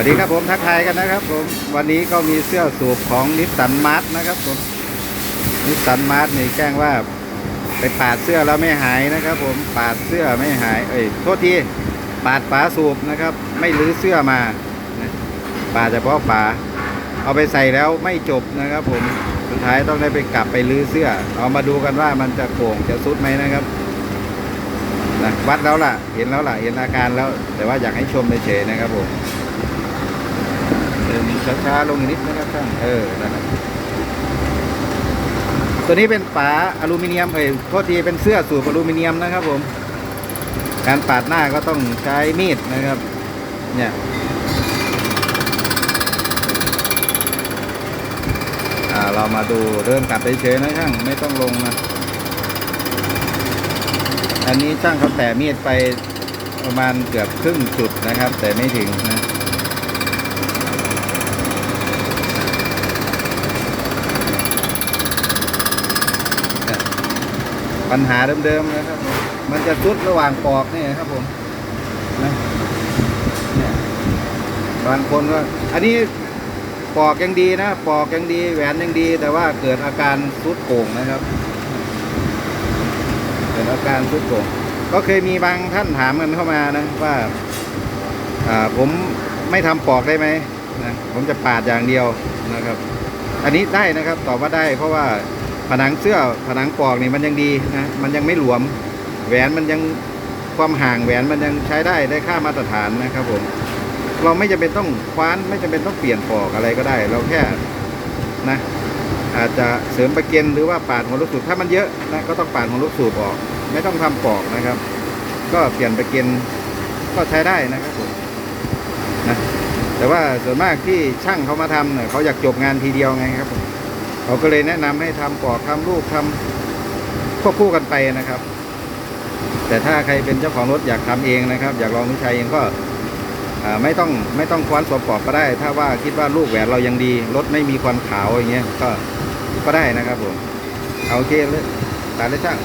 วัสดีครับผมทักทายกันนะครับผมวันนี้ก็มีเสื้อสูบของนิสสันมาร์ทนะครับผมนิสสันมาร์ทนี่แจ้งว่าไปปาดเสื้อแล้วไม่หายนะครับ ผมปาดเสื้อไม่หาย เอ้ยโทษทีปาดฝาสูบนะครับ ไม่รื้อเสื้อมาปาดเฉพาะฝาเอาไปใส่แล้วไม่จบนะครับ ผมสุดท้ายต้องได้ไปกลับไปรื้อเสื้อ เอามาดูกันว่ามันจะโก่งจะซุดไหมนะครับนะวัดแล้วล่ะ เห็นแล้วล่ะเห็นอาการแล้ว แต่ว่าอยากให้ชมเฉยๆนะครับผม เดินช้าๆลงอีกนิดนะครับช่างเออนั่นแหละตัวนี้เป็นฝาอลูมิเนียมเอ้ยโทษทีเป็นเสื้อสูบอลูมิเนียมนะครับ ผม การปาดหน้าก็ต้องใช้มีดนะครับ เนี่ยเรามาดูเดินกลับเฉยนะช่างไม่ต้องลงนะอันนี้ช่างเขาแตะมีดไปประมาณเกือบครึ่งจุดนะครับ แต่ไม่ถึงนะ ปัญหาเดิมๆนะครับ มันจะซุดระหว่างปอกนี่ครับผมนะเนี่ยบางคนก็อันนี้ปอกยังดีนะปอกยังดีแหวนยังดี แต่ว่าเกิดอาการซุดโก่งนะครับ เกิดอาการซุดโก่งก็เคยมีบางท่านถามกันเข้ามานะว่าอ่าผมไม่ทำปอกได้ไหมนะผมจะปาดอย่างเดียวนะครับ อันนี้ได้นะครับตอบว่าได้เพราะว่า ผนังเสื้อผนังปอกนี่มันยังดีนะมันยังไม่หลวมแหวนมันยังความห่างแหวนมันยังใช้ได้ได้ค่ามาตรฐานนะครับผมเราไม่จำเป็นต้องคว้านไม่จำเป็นต้องเปลี่ยนปอกอะไรก็ได้ เราแค่นะอาจจะเสริมประเก็นหรือว่าปาดหัวลูกสูบถ้ามันเยอะนะก็ต้องปาดหัวลูกสูบออก ไม่ต้องทำปอกนะครับ ก็เปลี่ยนประเก็นก็ใช้ได้นะครับผมนะแต่ว่าส่วนมากที่ช่างเขามาทำเนี่ยเขาอยากจบงานทีเดียวไงครับผม เขาก็เลยแนะนำให้ทำปอกทำลูกทำควบคู่กันไปนะครับ แต่ถ้าใครเป็นเจ้าของรถอยากทำเองนะครับ อยากลองวิชัยเองก็ไม่ต้องไม่ต้องคว้านสวมปอกก็ได้ ถ้าว่าคิดว่าลูกแหวนเรายังดีรถไม่มีควันขาวอย่างเงี้ยก็ก็ได้นะครับผมเอาโอเคเลยตาเลยช่าง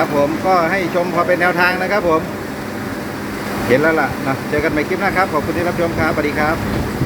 ครับผมก็ให้ชมพอเป็นแนวทางนะครับผม เห็นแล้วล่ะนะเจอกันใหม่คลิปหน้าครับ ขอบคุณที่รับชมครับสวัสดีครับ